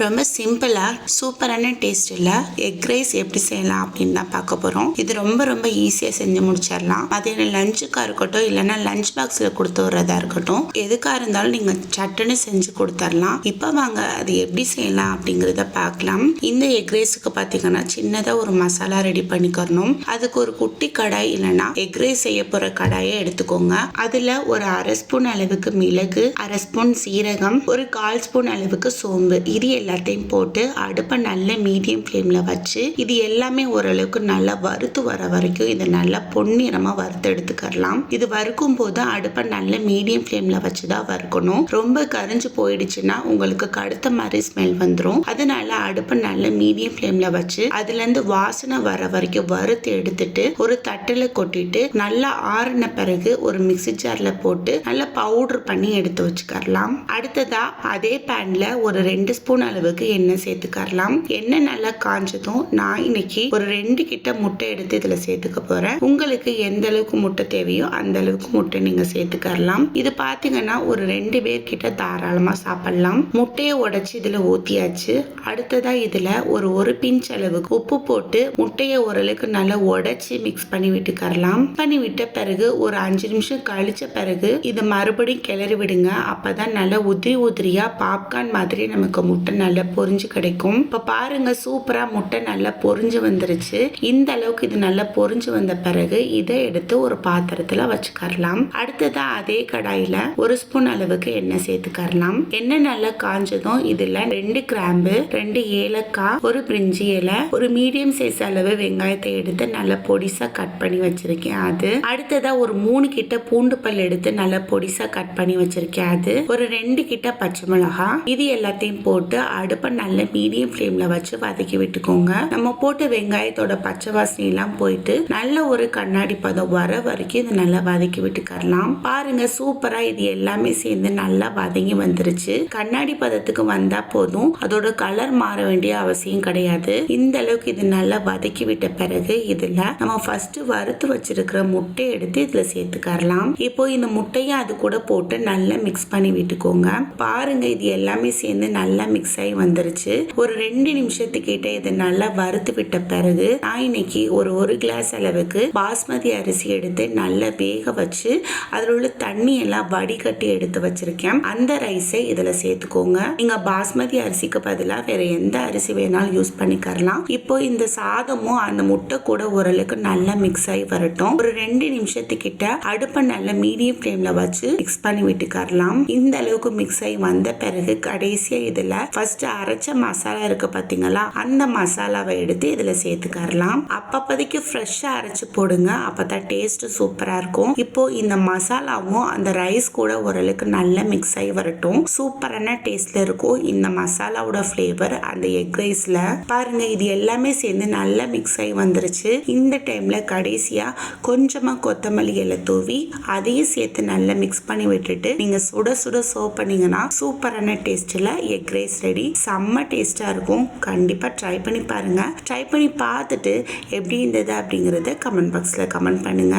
ரொம்ப சிம்பிளாக சூப்பரான டேஸ்ட்டில் எக் ரைஸ் எப்படி செய்யலாம் அப்படின்னு தான் பார்க்க போகிறோம் இது ரொம்ப ரொம்ப ஈஸியாக செஞ்சு முடிச்சிடலாம். மதியம் லஞ்சுக்காக இருக்கட்டும் இல்லைன்னா லஞ்ச் பாக்ஸில் கொடுத்து விட்றதா இருக்கட்டும் எதுக்காக இருந்தாலும் நீங்கள் சட்டுன்னு செஞ்சு கொடுத்துடலாம். இப்போ வாங்க அது எப்படி செய்யலாம் அப்படிங்கிறத பார்க்கலாம். இந்த எக் ரைஸுக்கு பார்த்தீங்கன்னா சின்னதாக ஒரு மசாலா ரெடி பண்ணிக்கிறணும் அதுக்கு ஒரு குட்டி கடாய் இல்லைன்னா எக் ரைஸ் செய்ய போகிற கடாயை எடுத்துக்கோங்க. அதில் ஒரு அரை ஸ்பூன் அளவுக்கு மிளகு அரை ஸ்பூன் சீரகம் ஒரு கால் ஸ்பூன் அளவுக்கு சோம்பு. இது எல்லாத்தையும் போட்டு அடுப்பை நல்ல மீடியம் ஃப்ளேமில் வச்சு இது எல்லாமே ஓரளவுக்கு நல்லா வறுத்து வர வரைக்கும் இதை நல்லா பொன்னிறமாக வறுத்து எடுத்துக்கலாம் இது வறுக்கும் போது அடுப்பை நல்ல மீடியம் ஃப்ளேமில் வச்சு தான் வறுக்கணும். ரொம்ப கரிஞ்சு போயிடுச்சுன்னா உங்களுக்கு கடுத்த மாதிரி ஸ்மெல் வந்துடும் அதனால அடுப்பை நல்ல மீடியம் ஃப்ளேமில் வச்சு அதுலேருந்து வாசனை வர வரைக்கும் வறுத்து எடுத்துட்டு ஒரு தட்டில் கொட்டிட்டு நல்லா ஆறின பிறகு ஒரு மிக்சி ஜாரில் போட்டு நல்லா பவுடர் பண்ணி எடுத்து வச்சுக்கலாம் அடுத்ததா அதே பேன்ல ஒரு ரெண்டு ஸ்பூன் அளவுக்கு எண்ணெய் சேர்த்துக்கரலாம். எண்ணெய் நல்லா காஞ்சதும் நான் இன்னைக்கு ஒரு ரெண்டு கிட்ட முட்டை எடுத்து இதுல சேர்த்துக்க போறேன். உங்களுக்கு எந்த அளவுக்கு முட்டை தேவையோ அந்த அளவுக்கு முட்டை நீங்க சேர்த்துக்கரலாம். இது பாத்தீங்கன்னா ஒரு ரெண்டு பேர் கிட்ட தாராளமா சாப்பிடலாம். முட்டையை உடைச்சு இதுல ஊத்தியாச்சு. அடுத்ததா இதுல ஒரு ஒரு பிஞ்ச் அளவுக்கு உப்பு போட்டு முட்டையை ஓரளவுக்கு நல்லா உடைச்சு மிக்ஸ் பண்ணி விட்டுக்கரலாம். பண்ணி விட்ட பிறகு ஒரு அஞ்சு நிமிஷம் கழிச்ச பிறகு இதை மறுபடியும் கிளறி விடுங்க. அப்பதான் நல்லா உதிரி உதிரியா பாப்கார்ன் மாதிரி நமக்கு முட்டை நல்லா பொரிஞ்சு கிடைக்கும். இப்போ பாருங்க சூப்பராக முட்டை நல்லா பொரிஞ்சு வந்துருச்சு. இந்த அளவுக்கு இது நல்லா பொரிஞ்சு வந்த பிறகு இதை எடுத்து ஒரு பாத்திரத்தில் வச்சுக்கரலாம். அடுத்ததா அதே கடாயில் ஒரு ஸ்பூன் அளவுக்கு எண்ணெய் சேர்த்துக்கரலாம். எண்ணெய் நல்லா காஞ்சதும் இதில் ரெண்டு கிராம்பு ரெண்டு ஏலக்காய் ஒரு பிரிஞ்சி இலை ஒரு மீடியம் சைஸ் அளவு வெங்காயத்தை எடுத்து நல்லா பொடிசா கட் பண்ணி வச்சிருக்கேன் அது. அடுத்ததா ஒரு மூணு கிட்ட பூண்டு பல் எடுத்து நல்லா பொடிசா கட் பண்ணி வச்சிருக்கேன் அது. ஒரு ரெண்டு கிட்ட பச்சை மிளகா இது எல்லாத்தையும் போட்டு அடுப்பை நல்ல மீடியம் ஃப்ளேம்ல வச்சு வதக்கி விட்டுக்கோங்க. நம்ம போட்ட வெங்காயத்தோட பச்சை வாசனை எல்லாம் போயிட்டு நல்ல ஒரு கண்ணாடி பதம் வர வரைக்கும் இது நல்லா வதக்கி விட்டுக்கரலாம். பாருங்க சூப்பரா இது எல்லாமே சேர்ந்து நல்லா வதங்கி வந்துருச்சு. கண்ணாடி பதத்துக்கு வந்தா போதும். அதோட கலர் மாற வேண்டிய அவசியம் கிடையாது. இந்த அளவுக்கு இது நல்லா வதக்கி விட்ட பிறகு இதுல நம்ம ஃபர்ஸ்ட் வறுத்து வச்சிருக்கிற முட்டை எடுத்து இதுல சேர்த்துக்கரலாம். இப்போ இந்த முட்டையை அது கூட போட்டு நல்லா மிக்ஸ் பண்ணி விட்டுக்கோங்க. பாருங்க இது எல்லாமே சேர்ந்து நல்லா மிக்ஸ் கை வந்துருச்சு. ஒரு ரெண்டு நிமிஷத்துக்கிட்ட இதை நல்லா வறுத்து விட்ட பிறகு நான் இன்னைக்கு ஒரு ஒரு கிளாஸ் அளவுக்கு பாஸ்மதி அரிசி எடுத்து நல்லா வேக வச்சு அதில் உள்ள தண்ணி எல்லாம் வடிகட்டி எடுத்து வச்சிருக்கேன். அந்த ரைஸை இதில் சேர்த்துக்கோங்க. நீங்க பாஸ்மதி அரிசிக்கு பதிலாக வேற எந்த அரிசி வேணாலும் யூஸ் பண்ணிக்கரலாம் இப்போ இந்த சாதமும் அந்த முட்டை கூட ஓரளவுக்கு நல்லா மிக்ஸ் ஆகி வரட்டும். ஒரு ரெண்டு நிமிஷத்துக்கிட்ட அடுப்பை நல்லா மீடியம் ஃப்ளேம்ல வச்சு மிக்ஸ் பண்ணி விட்டுக்கரலாம் இந்த அளவுக்கு மிக்ஸ் ஆகி வந்த பிறகு கடைசியாக இதில் ஃபர்ஸ்ட் அரைச்ச மசாலா இருக்கு பார்த்தீங்களா அந்த மசாலாவை எடுத்து இதில் சேர்த்துக்கரலாம். அப்பப்போதைக்கு ஃப்ரெஷ்ஷாக அரைச்சி போடுங்க. அப்பதான் டேஸ்ட் சூப்பராக இருக்கும். இப்போ இந்த மசாலாவும் அந்த ரைஸ் கூட ஓரளவுக்கு நல்லா மிக்ஸ் ஆகி வரட்டும். சூப்பரான டேஸ்ட்ல இருக்கும் இந்த மசாலாவோட ஃப்ளேவர் அந்த எக் ரைஸ்ல பாருங்க இது எல்லாமே சேர்ந்து நல்லா மிக்ஸ் ஆகி வந்துருச்சு. இந்த டைம்ல கடைசியா கொஞ்சமா கொத்தமல்லி இலை தூவி அதையும் சேர்த்து நல்லா மிக்ஸ் பண்ணி விட்டுட்டு நீங்க சுட சுட சர்வ் பண்ணீங்கன்னா சூப்பரான டேஸ்ட்ல எக் ரைஸ் ரெடி செம்ம டேஸ்டா இருக்கும். கண்டிப்பா ட்ரை பண்ணி பாருங்க. ட்ரை பண்ணி பார்த்துட்டு எப்படி இருந்தது அப்படிங்கறத கமெண்ட் பாக்ஸ்ல கமெண்ட் பண்ணுங்க.